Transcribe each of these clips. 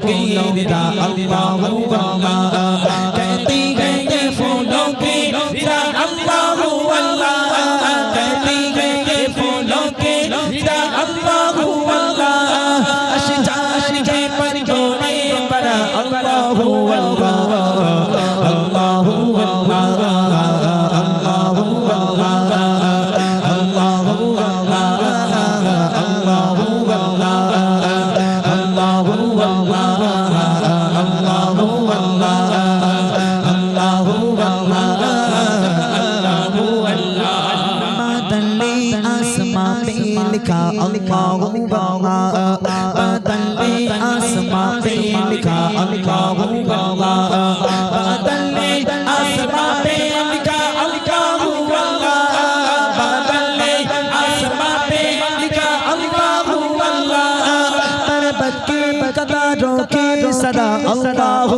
فقير لا الله الله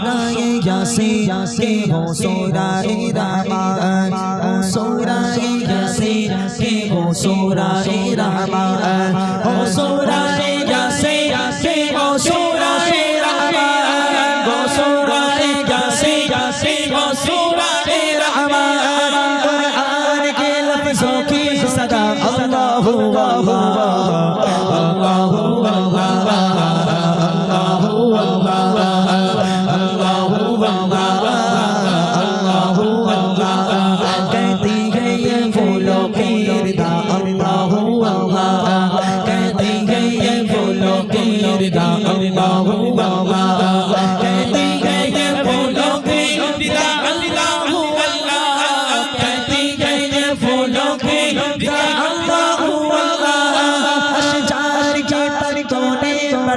সোরায়ে ইয়াসিন কে হো সোরায়ে রহমান ও সোরায়ে ইয়াসিন কে হো সোরায়ে রহমান ও সোরায়ে ইয়াসিন কে হো সোরায়ে রহমান গো সোরায়ে ইয়াসিন কে হো সোরায়ে রহমান কুরআন के लफ्जों की सदा अल्लाहु अल्लाह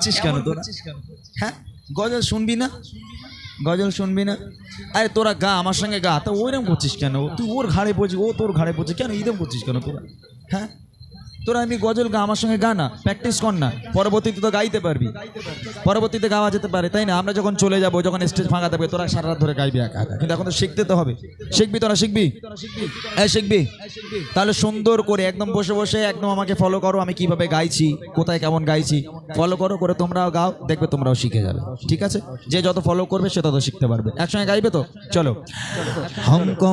করছিস কেন? তোরা হ্যাঁ? গজল শুনবি না? গজল শুনবি না? আরে তোরা গা আমার সঙ্গে গা। তা ওইরকম করছিস কেন? তুই ওর ঘাড়ে পড়ছিস ও তোর ঘাড়ে পড়ছিস কেন? এইরকম করছিস কেন তোরা? হ্যাঁ? তোরা আমি গজল গা, আমার সঙ্গে গা না প্র্যাকটিস কর না। পরবর্তীতে তো গাইতে পারবি। পরবর্তীতে গাওয়া যেতে পারে, তাই না? আমরা যখন চলে যাব, যখন স্টেজ ফাঁকা থাকবে, তোরা সারা রাত ধরে গাইবি একা একা। কিন্তু এখন তো শিখতে তো হবে। শিখবি তোরা, শিখবি? হ্যাঁ শিখবি? তাহলে সুন্দর করে একদম বসে বসে একদম আমাকে ফলো করো, আমি কীভাবে গাইছি, কোথায় কেমন গাইছি ফলো করো, করে তোমরাও গাও, দেখবে তোমরাও শিখে যাবে। ঠিক আছে? যে যত ফলো করবে, সে তত শিখতে পারবে। একসঙ্গে গাইবে তো? চলো। হংকা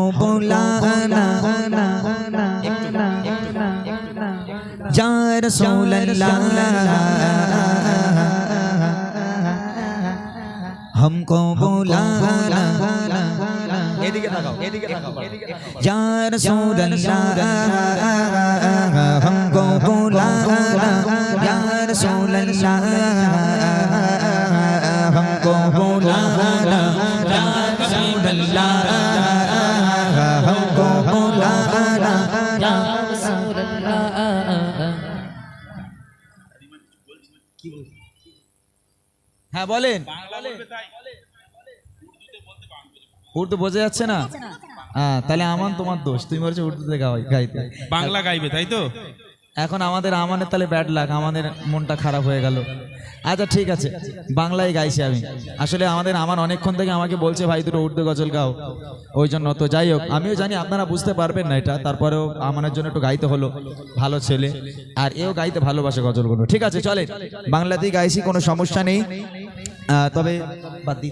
یا رسول اللہ ہم کو بولانا یا رسول اللہ হ্যাঁ বলেন। উর্দু বোঝা যাচ্ছে না? হ্যাঁ তাহলে আমার তোমার দোষ। তুমি বলছো উর্দুতে গাওয়াই গাইতে। বাংলা গাইবে তাই তো? এখন আমাদের আমানের তাহলে ব্যাড লাগ আমাদের মনটা খারাপ হয়ে গেল। আচ্ছা ঠিক আছে। বাংলায় গাইছি আমি। আসলে আমাদের আমার অনেকক্ষণ থেকে আমাকে বলছে, ভাই, দুটো উর্দু গজল গাও। ওই জন্য তো যাই হোক, আমিও জানি আপনারা বুঝতে পারবেন না এটা। তারপরেও আমানের জন্য একটু গাইতে হলো। ভালো ছেলে। আর এও গাইতে ভালোবাসে গজলগুলো। ঠিক আছে চলে বাংলাতেই গাইছি, কোনো সমস্যা নেই। তবে বাদ দিই